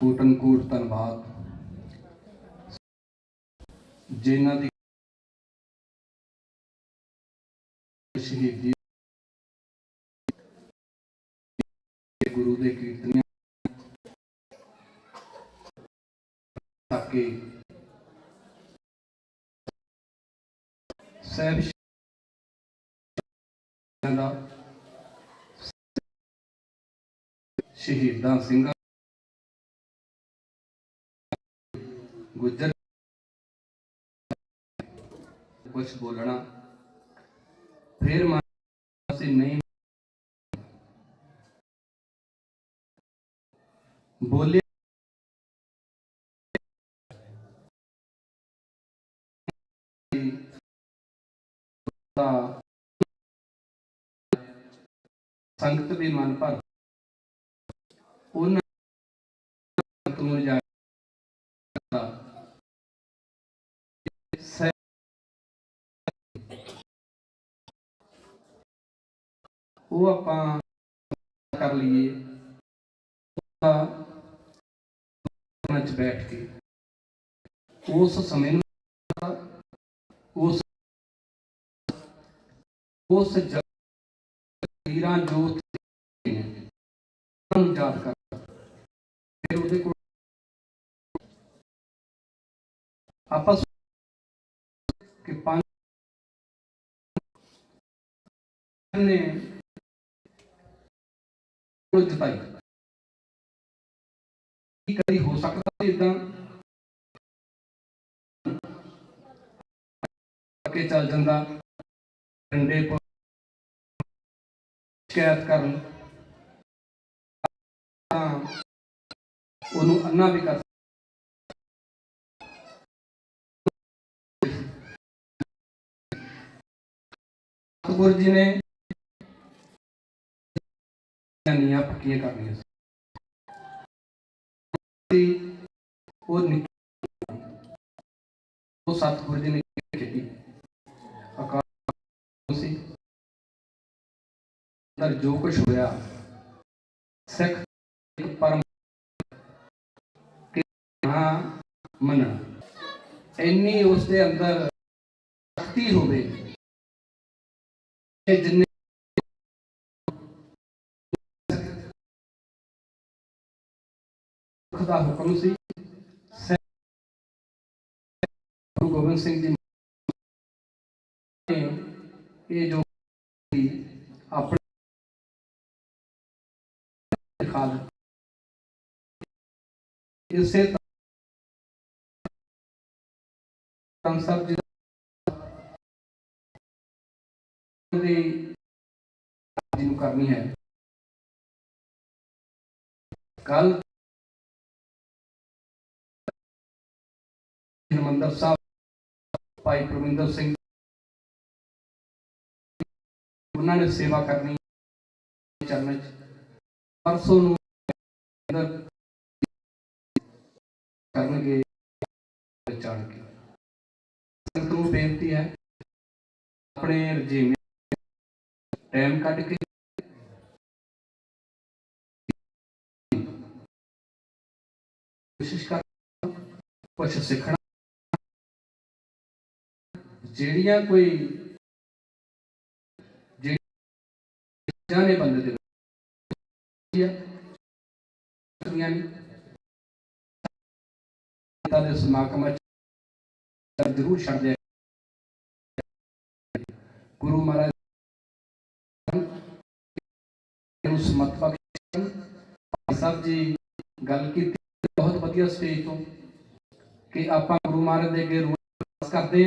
Cotton ਕੋਟ ਧੰਨਵਾਦ। ਜਿਨ੍ਹਾਂ ਦੀ ਸ਼ਹੀਦੀ ਗੁਰੂ ਦੇ ਕੀਰਤਨੀਆਂ ਤੱਕ ਸਹਿਬ ਦਾ ਸ਼ਹੀਦਾਂ ਸਿੰਘਾਂ गुजर कुछ बोलना। फिर से नहीं। बोले संगत भी मन भर उन्होंने ਉਹ ਆਪਾਂ ਕਰ ਲਈਏ। ਉਹਦਾ ਬੈਠ ਕੇ। ਉਸ ਸਮੇਂ ਨੂੰ ਉਸ ਉਸ ਜਗੀਰਾਂ ਜੋ ਨੂੰ ਯਾਦ ਕਰ। ਫਿਰ ਉਹਦੇ ਕੋਲ ਆਪਾਂ ਕਿ ਪੰਜ ਨੇ ਉਹ ਜਿਤਾਈ ਕਦੀ ਹੋ ਸਕਦਾ ਇਦਾਂ ਕੇ ਚੱਲ ਜਾਂਦਾ। ਡੰਡੇ ਸ਼ਿਕਾਇਤ ਕਰਨ। ਉਹਨੂੰ ਅੰਨਾ ਵੀ ਕਰ ਸਤਿਗੁਰ ਜੀ ਨੇ ਨੀਆਂ ਪੱਕੀਆਂ ਕਰਨੀਆਂ ਸੀ। ਉਹ ਨਿੱਕੀ ਉਹ ਸਤਿਗੁਰੂ ਜੀ ਨੇ ਕੀਤੀ ਅਕਾਲ ਸੀ। ਅੰਦਰ ਜੋ ਕੁਝ ਹੋਇਆ, ਸਿੱਖ ਪਰਮ ਕਿ ਹਾਂ ਮੰਨਣਾ। ਇੰਨੀ ਉਸ ਦੇ ਅੰਦਰ ਸ਼ਕਤੀ ਹੋਵੇ ਕਿ ਜਿੰਨੇ ਦਾ ਹੁਕਮ ਸੀ। ਗੁਰੂ ਗੋਬਿੰਦ ਸਿੰਘ ਜੀ ਨੇ ਇਹ ਜੋ ਆਪਣੇ ਦਿਖਾ ਇਸੇ ਤਰ੍ਹਾਂ ਜੀ ਦੀ ਜਿਹਨੂੰ ਕਰਨੀ ਹੈ। ਕੱਲ ਹਰਮੰਦਰ ਸਾਹਿਬ, ਭਾਈ ਪ੍ਰਵਿੰਦਰ ਸਿੰਘ ਉਹਨਾਂ ਨੇ ਸੇਵਾ ਕਰਨੀ ਚਰਨ ਚ। ਪਰਸੋਂ ਨੂੰ ਕਰਨਗੇ ਚਾਣ ਕੇ। ਸੰਗਤ ਬੇਨਤੀ ਹੈ, ਆਪਣੇ ਰਜੀਮ ਟਾਈਮ ਕੱਢ ਕੇ ਕੋਸ਼ਿਸ਼ ਕਰ ਕੁਝ ਸਿੱਖਣਾ ਜਿਹੜੀਆਂ ਕੋਈ ਜਿਹੜੀਆਂ ਨੇ ਬੰਦੇ ਦੇ ਦੁਨੀਆ ਦੇ ਸਮਾਗਮ ਜ਼ਰੂਰ ਛੱਡ ਗੁਰੂ ਮਹਾਰਾਜ ਨੂੰ ਸਮਤ ਸਾਹਿਬ ਜੀ ਗੱਲ ਕੀਤੀ, ਬਹੁਤ ਵਧੀਆ ਸਟੇਜ ਤੋਂ ਕਿ ਆਪਾਂ ਗੁਰੂ ਮਹਾਰਾਜ ਦੇ ਅੱਗੇ ਅਰਦਾਸ ਕਰਦੇ